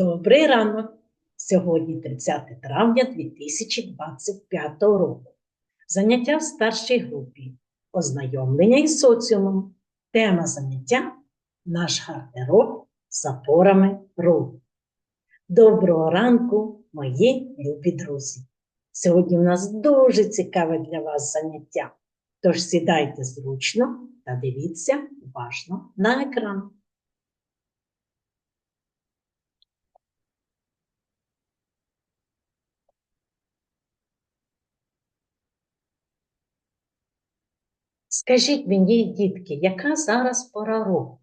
Добрий ранок! Сьогодні 30 травня 2025 року. Заняття в старшій групі. Ознайомлення із соціумом. Тема заняття наш гардероб з запорами руху. Доброго ранку, мої любі друзі! Сьогодні в нас дуже цікаве для вас заняття. Тож сідайте зручно та дивіться уважно на екран. Скажіть мені, дітки, яка зараз пора року?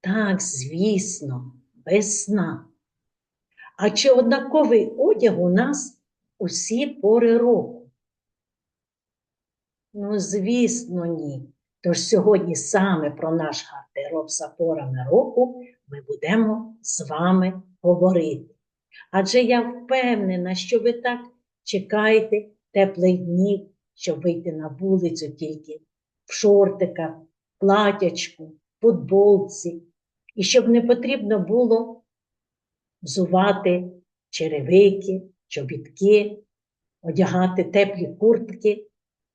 Так, звісно, весна. А чи однаковий одяг у нас усі пори року? Ну, звісно, ні. Тож сьогодні саме про наш гардероб за порами року ми будемо з вами говорити. Адже я впевнена, що ви так чекаєте теплих днів щоб вийти на вулицю тільки в шортиках, платячку, футболці, і щоб не потрібно було взувати черевики, чобітки, одягати теплі куртки.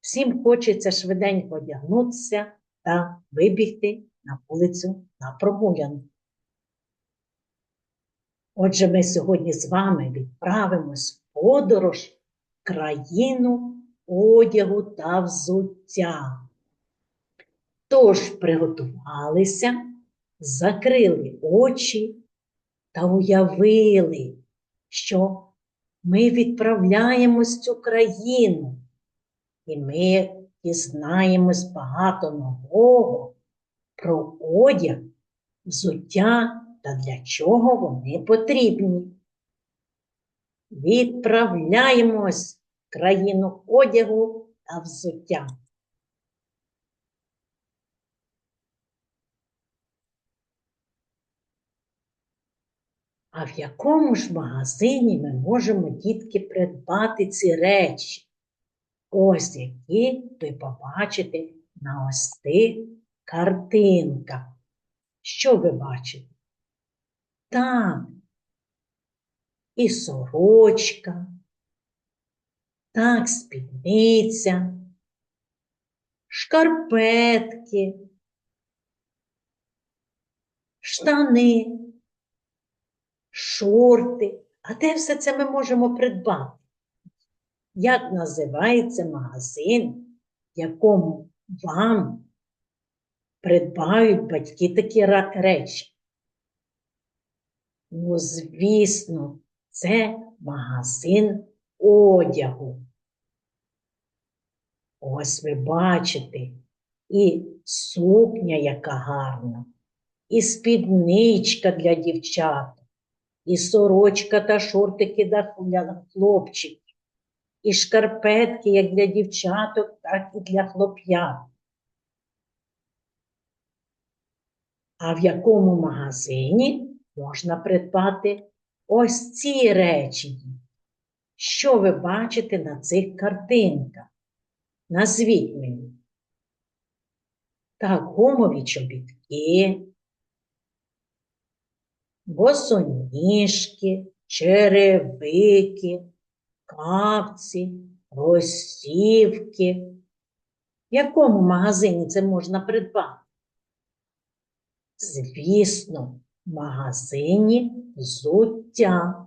Всім хочеться швиденько одягнутися та вибігти на вулицю на прогулянку. Отже, ми сьогодні з вами відправимось в подорож в країну одягу та взуття. Тож приготувалися, закрили очі та уявили, що ми відправляємось в цю країну, і ми дізнаємось багато нового про одяг, взуття та для чого вони потрібні. Відправляємось країну одягу та взуття. А в якому ж магазині ми можемо, дітки, придбати ці речі? Ось які ви побачите на ось тих картинках. Що ви бачите? Так, і сорочка, так, спідниця, шкарпетки, штани, шорти. А де все це ми можемо придбати? Як називається магазин, в якому вам придбають батьки такі речі? Ну, звісно, це магазин одягу. Ось ви бачите і сукня, яка гарна, і спідничка для дівчат, і сорочка та шортики для хлопчиків, і шкарпетки як для дівчаток, так і для хлоп'ят. А в якому магазині можна придбати ось ці речі? Що ви бачите на цих картинках? Назвіть мені. Так, гумові чобітки, босоніжки, черевики, капці, розсівки. В якому магазині це можна придбати? Звісно, в магазині взуття.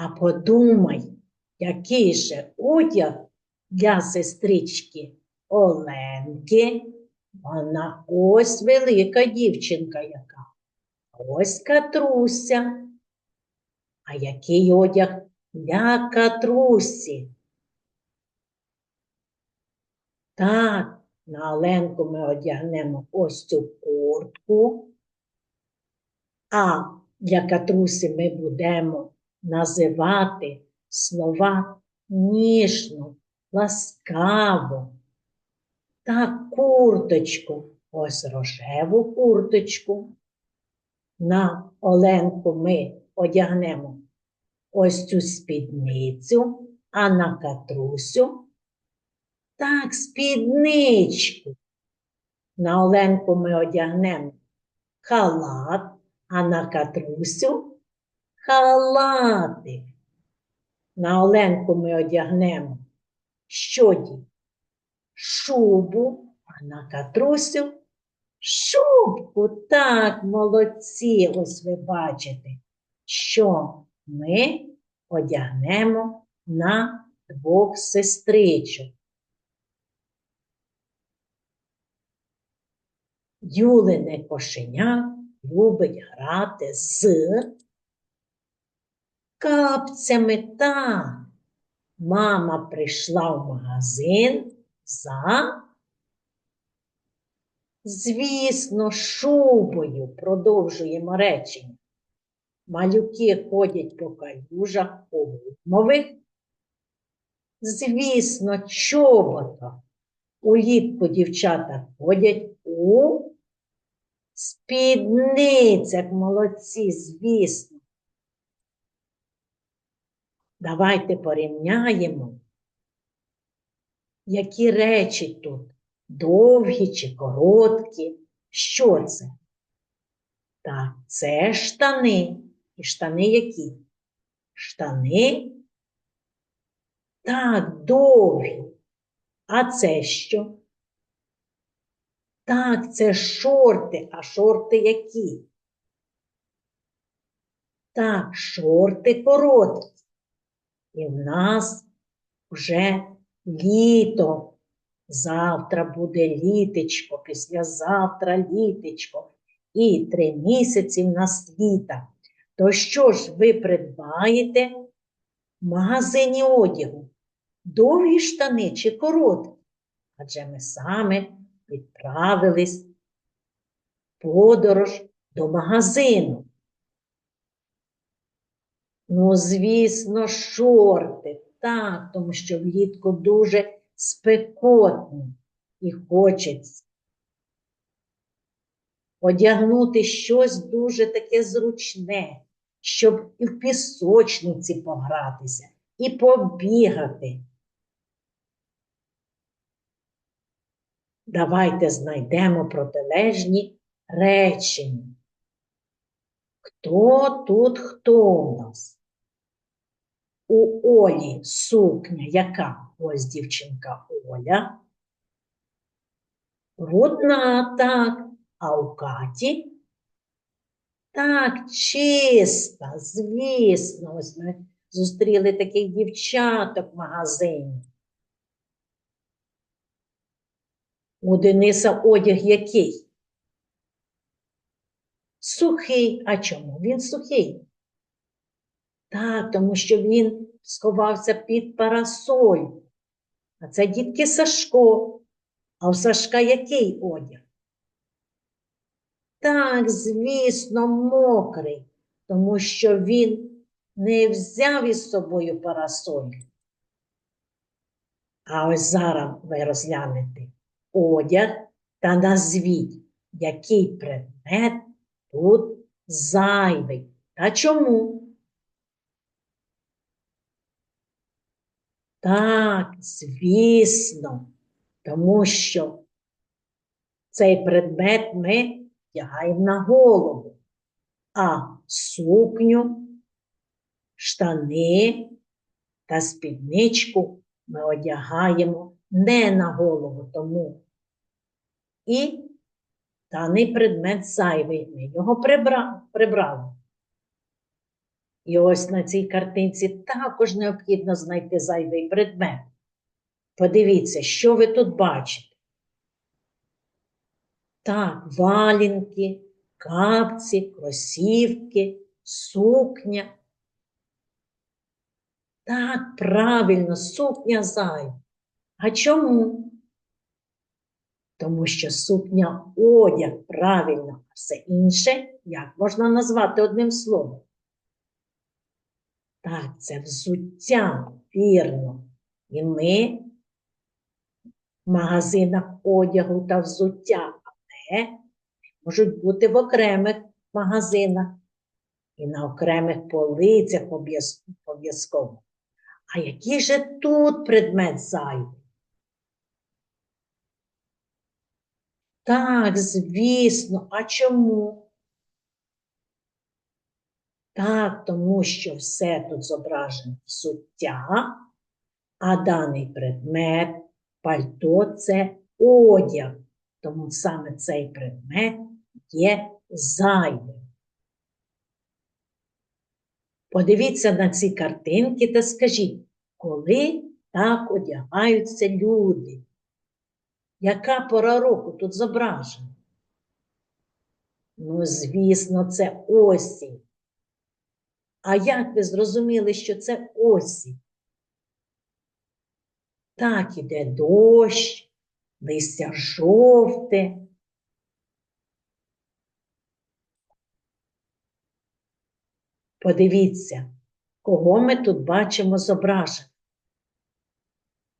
А подумай, який же одяг для сестрички Оленки. Вона ось велика дівчинка яка. Ось катруся. А який одяг для катрусі? Так, на Оленку ми одягнемо ось цю куртку, а для катрусі ми будемо називати слова ніжно, ласкаво. та курточку, ось рожеву курточку. На Оленку ми одягнемо ось цю спідницю, а на катрусю так, спідничку. На Оленку ми одягнемо халат, а на Катрусю халатик. На Оленку ми одягнемо що дій? Шубу, а на Катрусю шубку. Так, молодці, ось ви бачите, що ми одягнемо на двох сестричок. Юлине кошеня любить грати з капцями. Так, мама прийшла в магазин за, звісно, шубою. Продовжуємо речення. Малюки ходять по калюжах гумових. Звісно, чоботах. Улітку дівчата ходять у спідницях. Молодці, звісно. Давайте порівняємо, які речі тут довгі чи короткі. Що це? Так, це штани. І штани які? Штани так, довгі. А це що? Так, це шорти, а шорти які? Так, шорти короткі. І в нас вже літо. Завтра буде літечко, післязавтра літечко. І три місяці в нас літа. То що ж ви придбаєте в магазині одягу? Довгі штани чи короткі? Адже ми саме відправились в подорож до магазину. Ну, звісно, шорти. Так, тому що влітку дуже спекотно і хочеться одягнути щось дуже таке зручне, щоб і в пісочниці погратися, і побігати. Давайте знайдемо протилежні речення. Хто тут хто у нас? У Олі сукня яка? Ось дівчинка Оля. Рудна, так, а у Каті? Так, чиста, звісно, ось ми зустріли таких дівчаток в магазині. У Дениса одяг який? Сухий. А чому він сухий? Так, тому що він сховався під парасоль. А це дітки Сашко. А у Сашка який одяг? Так, звісно, мокрий, тому що він не взяв із собою парасоль. А ось зараз ви розглянете одяг та назвіть, який предмет тут зайвий. Та чому? Так, звісно, тому що цей предмет ми вдягаємо на голову, а сукню, штани та спідничку ми одягаємо не на голову тому. І даний предмет зайвий, ми його прибрали. І ось на цій картинці також необхідно знайти зайвий предмет. Подивіться, що ви тут бачите. Так, валінки, капці, кросівки, сукня. Так, правильно, сукня зайва. А чому? Тому що сукня одяг правильно, а все інше як можна назвати одним словом? Так, це взуття, вірно. І ми в магазинах одягу та взуття, але можуть бути в окремих магазинах і на окремих полицях обов'язково. А який же тут предмет зайвий? Так, звісно, а чому? Так, тому що все тут зображено взуття, а даний предмет, пальто це одяг. Тому саме цей предмет є зайвим. Подивіться на ці картинки та скажіть, коли так одягаються люди? Яка пора року тут зображена? Ну, звісно, це осінь. А як ви зрозуміли, що це осінь? Так іде дощ, листя жовте. Подивіться, кого ми тут бачимо зображено.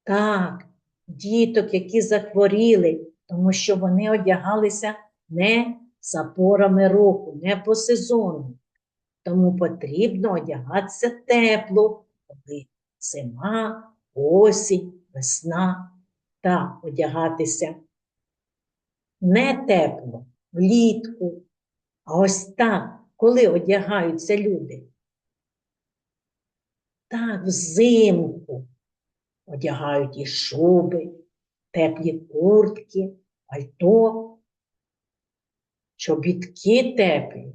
Так, діток, які захворіли, тому що вони одягалися не за порами року, не по сезону. Тому потрібно одягатися тепло, коли зима, осінь, весна та одягатися не тепло, влітку. А ось так, коли одягаються люди. Так, взимку одягають і шуби, теплі куртки, пальто, чобітки теплі.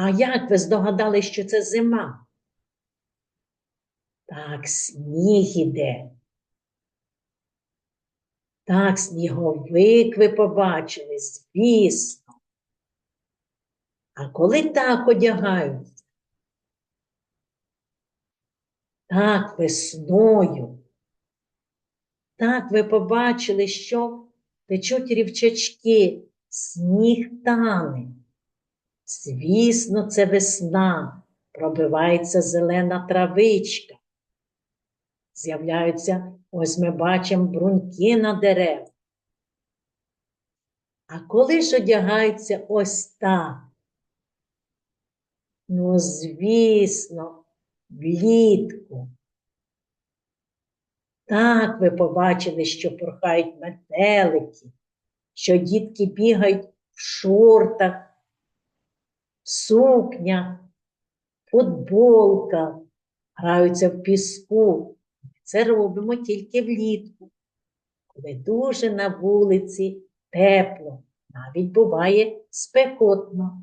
А як ви здогадали, що це зима? Так, сніг іде. Так, сніговик ви побачили, звісно. А коли так одягаються? Так, весною. Так, ви побачили, що течуть рівчачки, сніг тане. Звісно, це весна, пробивається зелена травичка. З'являються, ось ми бачимо бруньки на дерев. А коли ж одягаються ось так? Ну, звісно, влітку. Так ви побачили, що порхають метелики, що дітки бігають в шортах, сукня, футболка, граються в піску. Це робимо тільки влітку, коли дуже на вулиці тепло, навіть буває спекотно.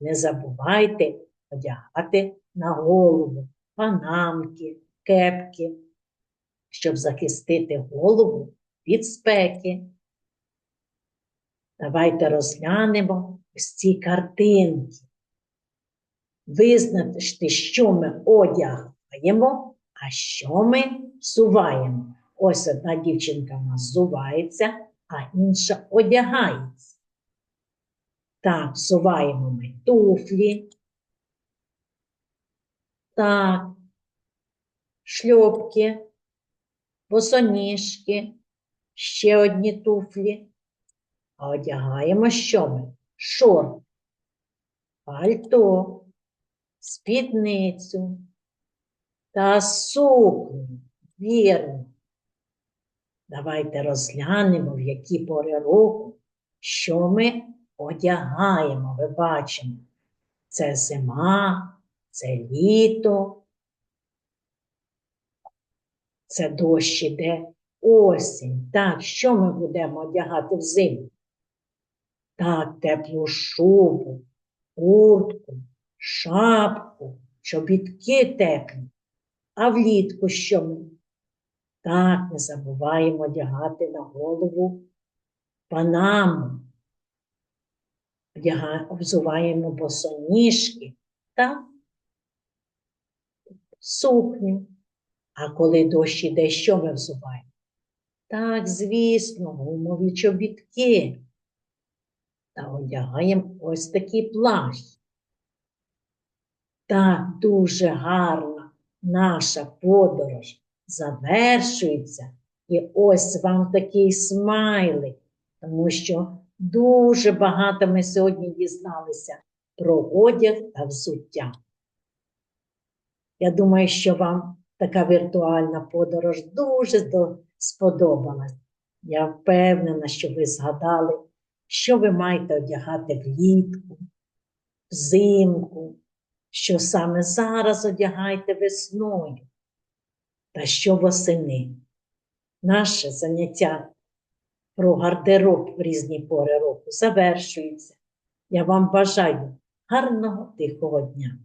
Не забувайте одягати на голову панамки, кепки, щоб захистити голову від спеки. Давайте розглянемо ось ці картинки. Визначте, що ми одягаємо, а що ми взуваємо. Ось одна дівчинка в нас зувається, а інша одягається. Так, взуваємо ми туфлі. Так, шльопки, босоніжки, ще одні туфлі. А одягаємо що ми? Шорт, пальто, спідницю та сукню. Вірно. Давайте розглянемо, в які пори року, що ми одягаємо. Ви бачимо. Це зима, це літо, це дощ іде осінь. Так, що ми будемо одягати взимку? Так, теплу шубу, куртку, шапку, чобітки теплі. А влітку що ми? Так, не забуваємо одягати на голову панаму. Взуваємо босоніжки та сукню. А коли дощ іде, що ми взуваємо? Так, звісно, гумові чобітки. Та одягаємо ось такий плащ. Так, дуже гарна наша подорож завершується. І ось вам такий смайлик, тому що дуже багато ми сьогодні дізналися про одяг та взуття. Я думаю, що вам така віртуальна подорож дуже сподобалась. Я впевнена, що ви згадали, що ви маєте одягати влітку, взимку, що саме зараз одягайте весною, та що восени. Наше заняття про гардероб в різні пори року завершується. Я вам бажаю гарного тихого дня.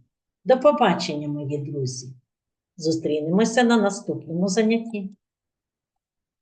До побачення, мої друзі! Зустрінемося на наступному занятті.